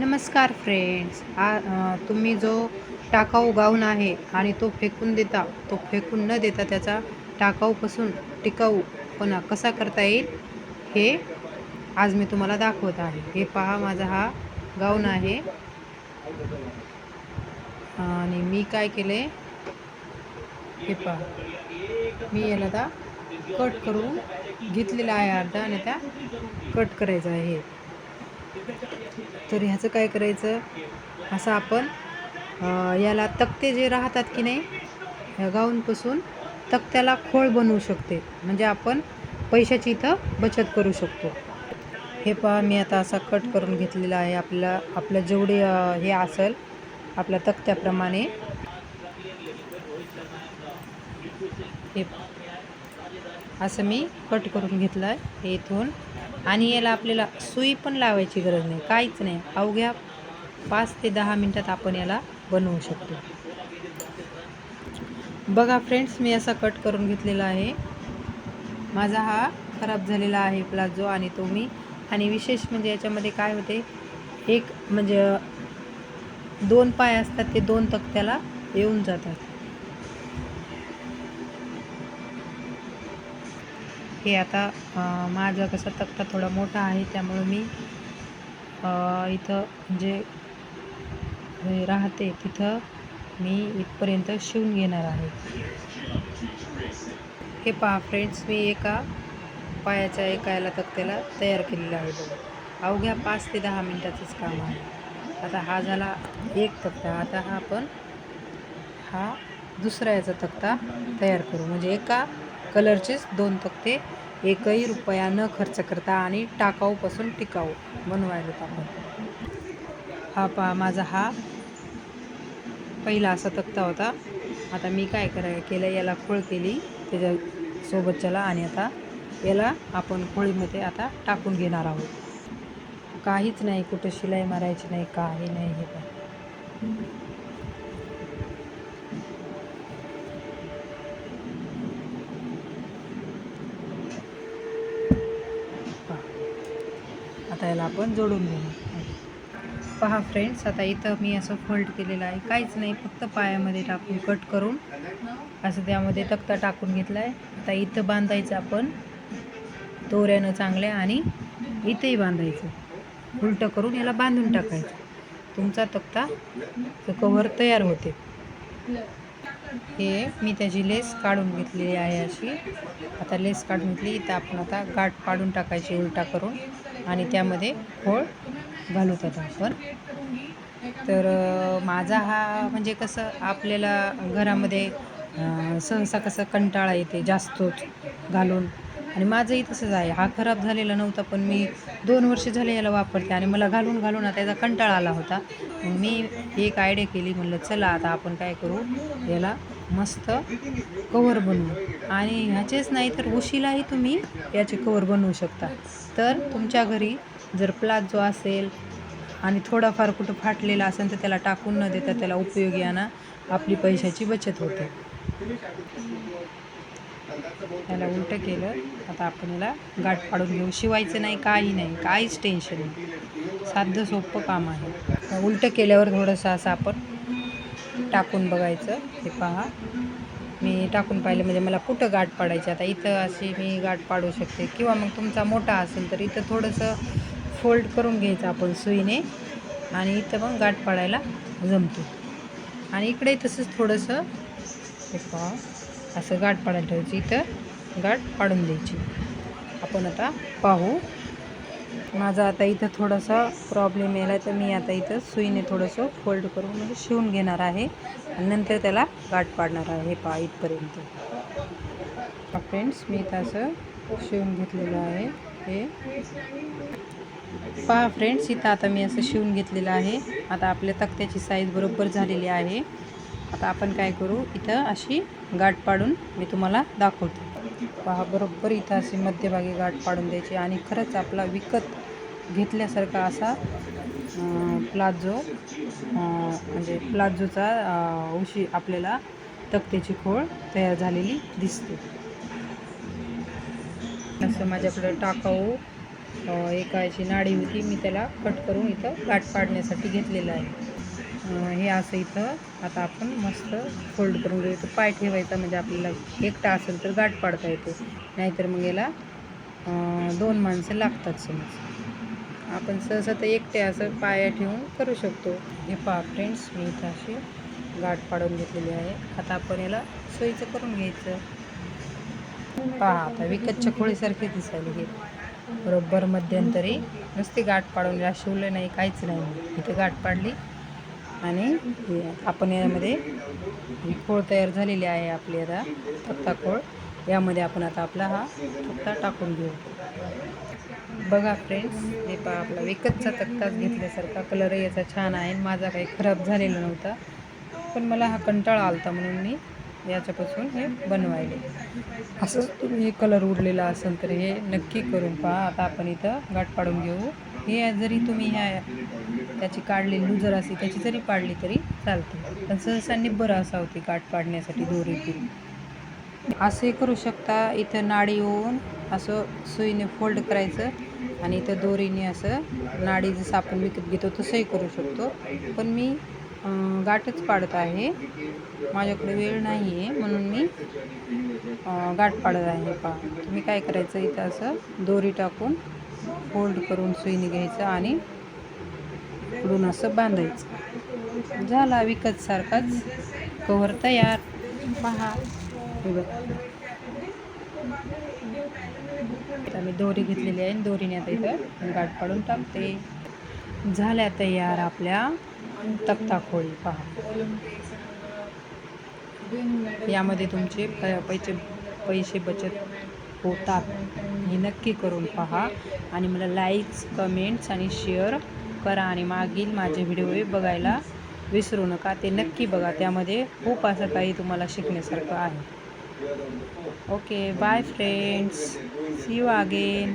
नमस्कार फ्रेंड्स आ तुम्ही जो टाकाऊ गाऊन आहे आणि तो फेकून देता तो फेकून न देता त्याचा टाकाऊपासून टिकाऊपणा कसा करता येईल हे आज मी तुम्हाला दाखवत आहे. हे पहा माझा हा गाऊन आहे. आणि मी काय केले हे पहा. मी याला आता कट करून घेतलेला आहे अर्धा आणि त्या कट करायचा आहे. तर ह्याचं काय करायचं? असं आपण याला तक्ते जे राहतात की नाही ह्या गाऊनपासून तक्त्याला खोळ बनवू शकते. म्हणजे आपण पैशाची इथं बचत करू शकतो. हे पहा मी आता असा कट करून घेतलेला आहे आपला आपलं जेवढे हे असेल आपल्या तक्त्याप्रमाणे. हे असं मी कट करून घेतलं आहे हे इथून. आणि याला आपल्याला सुई पण लावायची गरज नाही. काहीच नाही. अवघ्या पाच ते दहा मिनटात आपण याला बनवू शकतो. बघा फ्रेंड्स मी असा कट करून घेतलेला आहे. माझा हा खराब झालेला आहे प्लाझो आणि तो मी. आणि विशेष म्हणजे याच्यामध्ये काय होते एक म्हणजे दोन पाय असतात ते दोन तक्त्याला येऊन जातात. हे आता माझं माझा कसा तक्ता थोडा मोठा आहे त्यामुळं मी इथं जे राहते तिथं मी इथपर्यंत शिवून घेणार आहे. हे पहा फ्रेंड्स मी एका पायाच्या एका याला तक्त्याला तयार केलेलं आहे बघा. अवघ्या पाच ते दहा मिनटाचंच काम आहे. आता हा झाला एक तक्ता आता हा आपण हा दुसरा याचा तक्ता तयार करू. म्हणजे एका कलरचेच दोन तक्ते एकही रुपया न खर्च करता आणि टाकाऊपासून टिकाऊ बनवायला आपण. हा पहा माझा हा पहिला असा तक्ता होता. आता मी काय कराय केलं याला खोळ केली त्याच्या सोबतच्याला आणि आता याला आपण खोळीमध्ये आता टाकून घेणार आहोत. काहीच नाही कुठं शिलाई मारायची नाही काही नाही हे पण. आता याला आपण जोडून घेऊ. पहा फ्रेंड्स आता इथं मी असं फोल्ड केलेलं आहे. काहीच नाही फक्त पायामध्ये टाकून कट करून असं त्यामध्ये तक्ता टाकून घेतला आहे आता इथं बांधायचं आपण दोऱ्यानं चांगल्या आणि इथंही बांधायचं. उलटं करून याला बांधून टाकायचं. तुमचा तक्ता कवर तयार होते. हे मी त्याची लेस काढून घेतलेली आहे अशी. आता लेस काढून घेतली इथं आपण आता गाठ पाडून टाकायची उलटा करून. आणि त्यामध्ये खोळ घालूत आता आपण. तर माझा हा म्हणजे कसं आपल्याला घरामध्ये सहसा कसं कंटाळा येते जास्तच घालून. आणि माझंही तसंच आहे. हा खराब झालेला नव्हता पण मी दोन वर्ष झाले याला वापरते आणि मला घालून घालून आता याचा कंटाळा आला होता. मग मी एक आयडिया केली म्हणलं चला आता आपण काय करू? याला मस्त कवर बनवू. आणि ह्याचेच नाही तर उशीलाही तुम्ही याचे कवर बनवू शकता. तर तुमच्या घरी जर प्लाझो असेल आणि थोडाफार कुठं फाटलेला असेल तर त्याला टाकून न देता त्याला उपयोगी आणा. आपली पैशाची बचत होते. त्याला उलटं केलं. आता आपण याला गाठ पाडून घेऊ. शिवायचं नाही काही नाही काहीच टेन्शन नाही. साधं सोपं काम आहे. उलटं केल्यावर थोडंसं असं आपण टाकून बघायचं. हे पहा. मी टाकून पाहिलं म्हणजे मला कुठं गाठ पाडायची? आता इथं अशी मी गाठ पाडू शकते. किंवा मग तुमचा मोठा असेल तर इथं थोडंसं फोल्ड करून घ्यायचं आपण सुईने. आणि इथं मग गाठ पाडायला जमतो. आणि इकडे तसंच थोडंसं हे पहा. असं गाठ पाडायला ठेवायची इथं. गाठ पाडून द्यायची. आपण आता पाहू. माझा आता इथं थोडासा प्रॉब्लेम यायला तर मी आता इथं सुईने थोडंसं फोल्ड करून म्हणजे शिवून घेणार आहे. आणि नंतर त्याला गाठ पाडणार आहे हे इथपर्यंत. फ्रेंड्स मी इथं असं शिवून घेतलेलं आहे. हे. पहा फ्रेंड्स इथं आता मी असं शिवून घेतलेलं आहे. आता आपल्या तक्त्याची साईज बरोबर झालेली आहे. आता आपण काय करू? इथं अशी गाठ पाडून मी तुम्हाला दाखवते. पहा बरोबर इथं अशी मध्यभागी गाठ पाडून द्यायची आणि खरंच आपला विकत घेतल्यासारखा असा प्लाझो म्हणजे प्लाझोचा उशी आपल्याला तक्त्याची खोळ तयार झालेली दिसते. असं माझ्याकडं टाकाऊ एका अशी नाडी होती मी त्याला कट करून इथं गाठ पाडण्यासाठी घेतलेलं आहे. हे असं इथं आता आपण मस्त फोल्ड करून घेऊ. इथं पाय ठेवायचा म्हणजे आपल्याला एकटा असेल तर गाठ पाडता येतो. नाहीतर मग याला दोन माणसं लागतात समज. आपण सहसा तर एकटे असं पाया ठेवून करू शकतो. हे पहा फ्रेंड्स मी इथं अशी गाठ पाडून घेतलेली आहे. आता आपण याला सोयीचं करून घ्यायचं. पहा आता विकतच्या खोळीसारखे दिसायला हे. बरोबर मध्यंतरी नुसती गाठ पाडून या शिवलं नाही काहीच नाही. इथे गाठ पाडली. आणि आपण यामध्ये ही खोळ तयार झालेली आहे आपली आता तक्ता खोळ. यामध्ये आपण आता आपला हा तक्ता टाकून घेऊ. बघा फ्रेंड्स हे पहा आपला विकतचा तक्ताच घेतल्यासारखा कलर याचा छान आहे. माझा काही खराब झालेला नव्हता पण मला हा कंटाळा आलता म्हणून मी याच्यापासून हे बनवायले. असंच तुम्ही हे कलर उरलेला असेल तर हे नक्की करून पहा. आता आपण इथं गाठ पाडून घेऊ. हे जरी तुम्ही ह्या त्याची काढली लुजर असते त्याची जरी पाडली तरी चालते. पण सहसा बरं असा होती गाठ पाडण्यासाठी दोरीतील असे करू शकता इथं नाडी येऊन असं सुईने फोल्ड करायचं आणि इथं दोरीने असं नाडी जसं आपण विकत घेतो तसंही करू शकतो. पण मी गाठच पाडत आहे. माझ्याकडे वेळ नाही आहे म्हणून मी गाठ पाडत आहे. पा तुम्ही काय करायचं? इथं असं दोरी टाकून फोल्ड करून सुईने घ्यायचं आणि पुढून असं बांधायचं. झाला विकत सारखाच कवर तयार. पहा. मी दोरी घेतलेली आहे आणि दोरीने आता इथं गाठ पाडून टाकते. झाल्या तयार आपल्या तक्ता खोळी पहा. यामध्ये तुमचे पैसे पैसे बचत होतात. हे नक्की करून पहा आणि मला लाईक्स कमेंट्स आणि शेअर करा आणि मागील माझे व्हिडिओ बघायला विसरू नका. ते नक्की बघा. त्यामध्ये खूप असं काही तुम्हाला शिकण्यासारखं आहे. Okay bye friends see you again